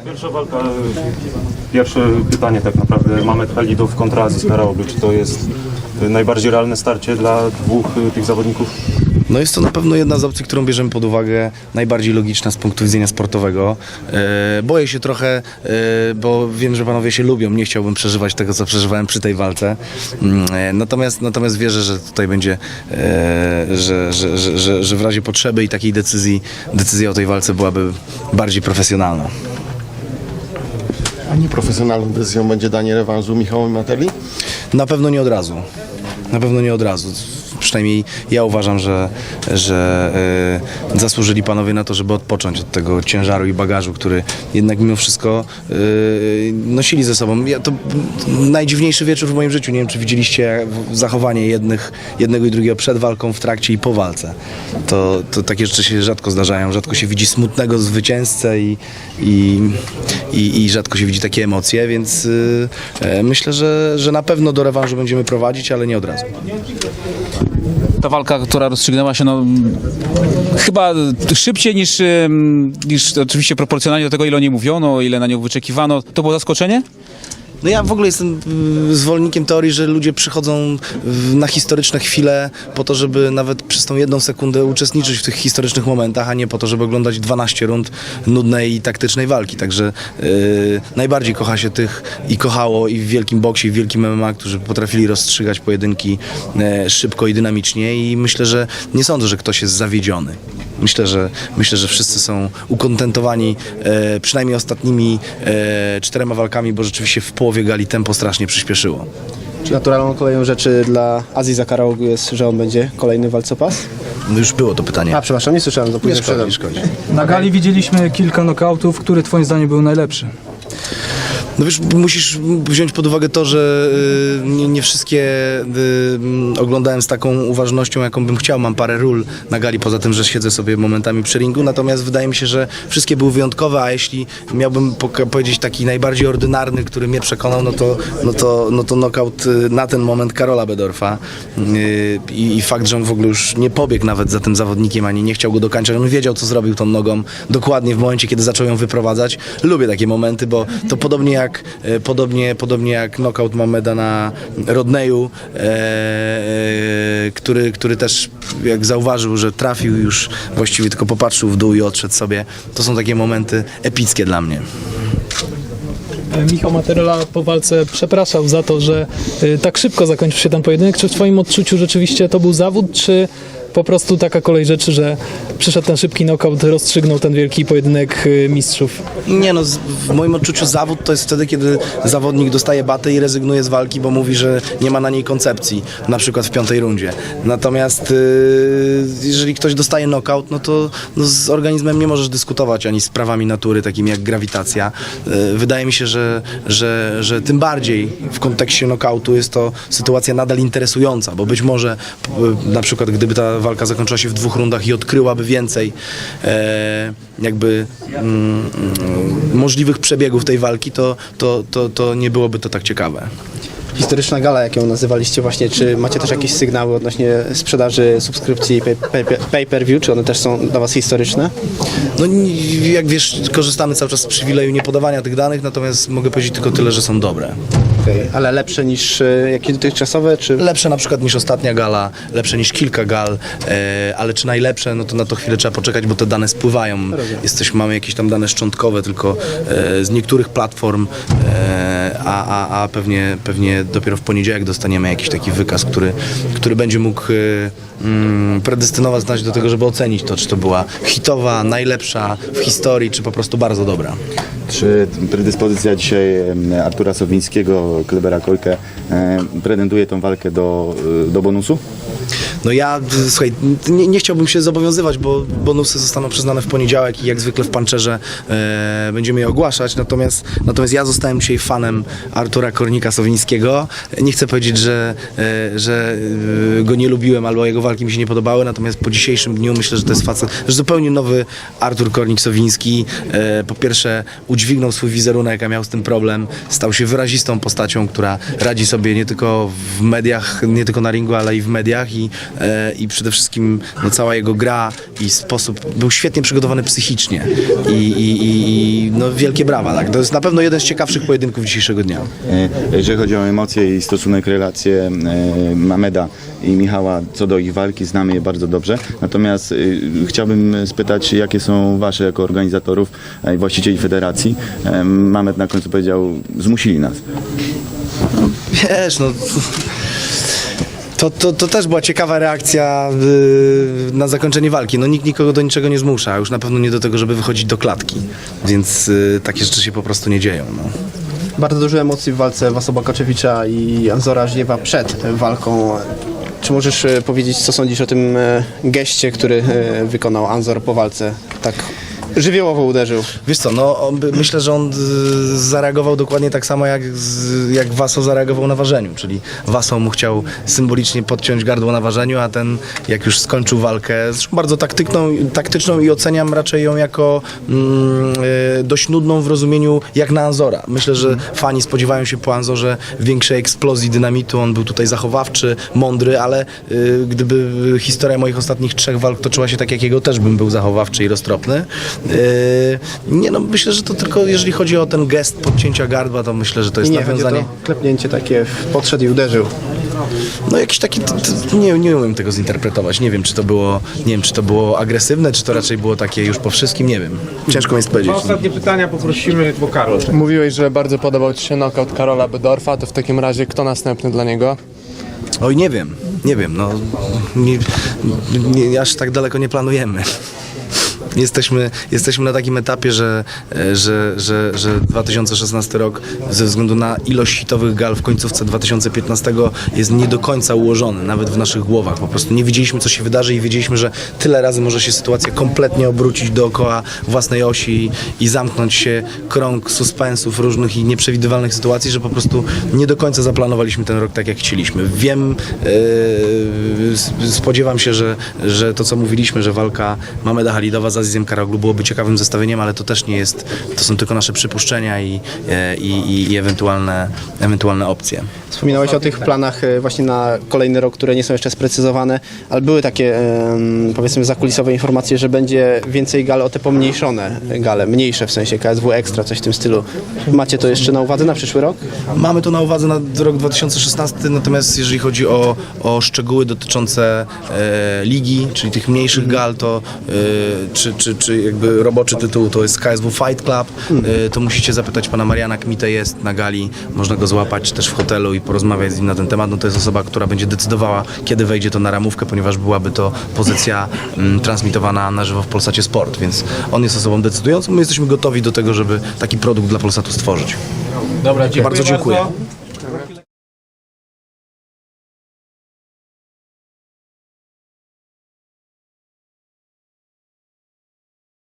Pierwsza walka, pierwsze pytanie tak naprawdę. Mamet Halidów kontra Aziz Karaoglu. Czy to jest najbardziej realne starcie dla dwóch y, tych zawodników? No jest to na pewno jedna z opcji, którą bierzemy pod uwagę, najbardziej logiczna z punktu widzenia sportowego. E, boję się trochę, e, bo wiem, że panowie się lubią, nie chciałbym przeżywać tego, co przeżywałem przy tej walce. Mm, e, natomiast, natomiast wierzę, że tutaj będzie, e, że, że, że, że, że w razie potrzeby i takiej decyzji, decyzja o tej walce byłaby bardziej profesjonalna. A nieprofesjonalną decyzją będzie danie rewanżu Michałowi Materli? Na pewno nie od razu. Na pewno nie od razu. Przynajmniej ja uważam, że, że e, zasłużyli panowie na to, żeby odpocząć od tego ciężaru i bagażu, który jednak mimo wszystko e, nosili ze sobą. Ja, to najdziwniejszy wieczór w moim życiu. Nie wiem, czy widzieliście zachowanie jednych, jednego i drugiego przed walką, w trakcie i po walce. To, to takie rzeczy się rzadko zdarzają. Rzadko się widzi smutnego zwycięzcę i, i, i, i rzadko się widzi takie emocje, więc e, myślę, że, że na pewno do rewanżu będziemy prowadzić, ale nie od razu. Ta walka, która rozstrzygnęła się no, chyba szybciej niż, niż oczywiście proporcjonalnie do tego, ile o niej mówiono, ile na nią wyczekiwano. To było zaskoczenie? No ja w ogóle jestem y, zwolennikiem teorii, że ludzie przychodzą na historyczne chwile po to, żeby nawet przez tą jedną sekundę uczestniczyć w tych historycznych momentach, a nie po to, żeby oglądać 12 rund nudnej i taktycznej walki. Także y, najbardziej kocha się tych i kochało i w wielkim boksie, i w wielkim MMA, którzy potrafili rozstrzygać pojedynki e, szybko i dynamicznie i myślę, że nie sądzę, że ktoś jest zawiedziony. Myślę, że myślę, że wszyscy są ukontentowani e, przynajmniej ostatnimi e, czterema walkami, bo rzeczywiście w połowie gali tempo strasznie przyspieszyło. Czy naturalną kolejną rzeczy dla Aziza Karaogu jest, że on będzie kolejny walcopas? No już było to pytanie. A, przepraszam, nie słyszałem, to później nie szkodzi, sprzedam. nie szkodzi. Na gali widzieliśmy kilka nokautów, który twoim zdaniem był najlepszy? No wiesz, musisz wziąć pod uwagę to, że y, nie, wszystkie y, oglądałem z taką uważnością, jaką bym chciał. Mam parę ról na gali, poza tym, że siedzę sobie momentami przy ringu, natomiast wydaje mi się, że wszystkie były wyjątkowe, a jeśli miałbym powiedzieć taki najbardziej ordynarny, który mnie przekonał, no to, no to, no to knockout y, na ten moment Karola Bedorfa Y, i, i fakt, że on w ogóle już nie pobiegł nawet za tym zawodnikiem, ani nie chciał go dokańczać, on wiedział, co zrobił tą nogą dokładnie w momencie, kiedy zaczął ją wyprowadzać. Lubię takie momenty, bo to podobnie jak, e, podobnie, podobnie jak knockout Mameda na Rodneyu, e, e, który, który też jak zauważył, że trafił już właściwie tylko popatrzył w dół i odszedł sobie. To są takie momenty epickie dla mnie. Michał Materla po walce przepraszał za to, że tak szybko zakończył się ten pojedynek. Czy w Twoim odczuciu rzeczywiście to był zawód, czy po prostu taka kolej rzeczy, że przyszedł ten szybki knockout, rozstrzygnął ten wielki pojedynek y, mistrzów? Nie no, w moim odczuciu zawód to jest wtedy, kiedy zawodnik dostaje batę i rezygnuje z walki, bo mówi, że nie ma na niej koncepcji, na przykład w piątej rundzie. Natomiast yy, jeżeli ktoś dostaje knockout, no to no z organizmem nie możesz dyskutować ani z prawami natury, takimi jak grawitacja. Yy, wydaje mi się, że, że, że tym bardziej w kontekście knockoutu jest to sytuacja nadal interesująca, bo być może na przykład gdyby ta walka zakończyła się w dwóch rundach i odkryłaby więcej e, jakby mm, mm, możliwych przebiegów tej walki, to, to, to, to nie byłoby to tak ciekawe. Historyczna gala, jak ją nazywaliście właśnie, czy macie też jakieś sygnały odnośnie sprzedaży subskrypcji pay- pay- pay-per-view, czy one też są dla Was historyczne? No jak wiesz, korzystamy cały czas z przywileju niepodawania tych danych, natomiast mogę powiedzieć tylko tyle, że są dobre. Okej, Ale lepsze niż y, jakie dotychczasowe, czy... Lepsze na przykład niż ostatnia gala, lepsze niż kilka gal, e, ale czy najlepsze, no to na to chwilę trzeba poczekać, bo te dane spływają. Jesteśmy, mamy jakieś tam dane szczątkowe tylko e, z niektórych platform, e, a, a, a pewnie, pewnie dopiero w poniedziałek dostaniemy jakiś taki wykaz, który, który będzie mógł e, mm, predestynować nas do tego, żeby ocenić to, czy to była hitowa, najlepsza w historii, czy po prostu bardzo dobra. Czy predyspozycja dzisiaj Artura Sowińskiego, Klebera Kojkę pretenduje tą walkę do, y, do bonusu? No ja, słuchaj, nie, nie chciałbym się zobowiązywać, bo bonusy zostaną przyznane w poniedziałek i jak zwykle w Panczerze e, będziemy je ogłaszać, natomiast, natomiast ja zostałem dzisiaj fanem Artura Kornika-Sowińskiego. Nie chcę powiedzieć, że, e, że e, go nie lubiłem albo jego walki mi się nie podobały, natomiast po dzisiejszym dniu myślę, że to jest facet, że zupełnie nowy Artur Kornik-Sowiński. E, po pierwsze udźwignął swój wizerunek, a miał z tym problem, stał się wyrazistą postacią, która radzi sobie nie tylko w mediach, nie tylko na ringu, ale i w mediach i i przede wszystkim no, cała jego gra i sposób, był świetnie przygotowany psychicznie i, i, i, no, wielkie brawa. Tak? To jest na pewno jeden z ciekawszych pojedynków dzisiejszego dnia. E, Jeżeli chodzi o emocje i stosunek, relacje e, Mameda i Michała co do ich walki, znamy je bardzo dobrze. Natomiast e, chciałbym spytać, jakie są wasze jako organizatorów e, i właścicieli federacji. E, Mamed na końcu powiedział, zmusili nas. Wiesz, no... To, to, to też była ciekawa reakcja y, na zakończenie walki. No nikt nikogo do niczego nie zmusza, już na pewno nie do tego, żeby wychodzić do klatki. Więc y, takie rzeczy się po prostu nie dzieją. No. Bardzo dużo emocji w walce Wasoba Koczewicza i Anzora Żniewa przed walką. Czy możesz e, powiedzieć, co sądzisz o tym geście, który wykonał Anzor po walce? Tak żywiołowo uderzył. Wiesz co, no myślę, że on y, zareagował dokładnie tak samo jak, jak Waso zareagował na ważeniu, czyli Waso mu chciał symbolicznie podciąć gardło na ważeniu, a ten jak już skończył walkę, bardzo taktyczną, taktyczną i oceniam raczej ją jako mm, y, dość nudną w rozumieniu jak na Anzora. Myślę, że fani spodziewają się po Anzorze większej eksplozji dynamitu, on był tutaj zachowawczy, mądry, ale y, gdyby historia moich ostatnich trzech walk toczyła się tak jak jego, też bym był zachowawczy i roztropny. Yy, nie no, myślę, że to tylko jeżeli chodzi o ten gest podcięcia gardła, to myślę, że to jest nie, nawiązanie. to klepnięcie takie, podszedł i uderzył. No jakiś taki, t, t, nie, nie umiem tego zinterpretować. Nie wiem, czy to było, nie wiem, czy to było agresywne, czy to raczej było takie już po wszystkim, nie wiem. Ciężko mi jest powiedzieć. Ostatnie pytania poprosimy, bo Karol. Mówiłeś, że bardzo podobał Ci się knockout Karola Bedorfa, to w takim razie kto następny dla niego? Oj, nie wiem, nie wiem, no nie, nie, aż tak daleko nie planujemy. Jesteśmy, jesteśmy na takim etapie, że, e, że, że, że 2016 rok ze względu na ilość hitowych gal w końcówce 2015 jest nie do końca ułożony, nawet w naszych głowach. Po prostu nie wiedzieliśmy, co się wydarzy i wiedzieliśmy, że tyle razy może się sytuacja kompletnie obrócić dookoła własnej osi i zamknąć się krąg suspensów różnych i nieprzewidywalnych sytuacji, że po prostu nie do końca zaplanowaliśmy ten rok tak, jak chcieliśmy. Wiem, s- spodziewam się, że, że to, co mówiliśmy, że walka Mameda Halidowa z Azizem Karoglu byłoby ciekawym zestawieniem, ale to też nie jest, to są tylko nasze przypuszczenia i, e, i, i, i ewentualne, ewentualne opcje. Wspominałeś o tych planach e, właśnie na kolejny rok, które nie są jeszcze sprecyzowane, ale były takie powiedzmy zakulisowe informacje, że będzie więcej gal o te pomniejszone gale, mniejsze w sensie KSW Extra, coś w tym stylu. Macie to jeszcze na uwadze na przyszły rok? Mamy to na uwadze na rok 2016, natomiast jeżeli chodzi o, o szczegóły dotyczące e, ligi, czyli tych mniejszych gal, to e, czy, czy, czy jakby roboczy tytuł to jest KSW Fight Club, e, to musicie zapytać pana Mariana Kmite jest na gali, można go złapać też w hotelu i porozmawiać z nim na ten temat. No to jest osoba, która będzie decydowała, kiedy wejdzie to na ramówkę, ponieważ byłaby to pozycja mm, transmitowana na żywo w Polsacie Sport, więc on jest osobą decydującą. My jesteśmy gotowi do tego, żeby taki produkt dla Polsatu stworzyć. Dobra, dziękuję Bardzo dziękuję.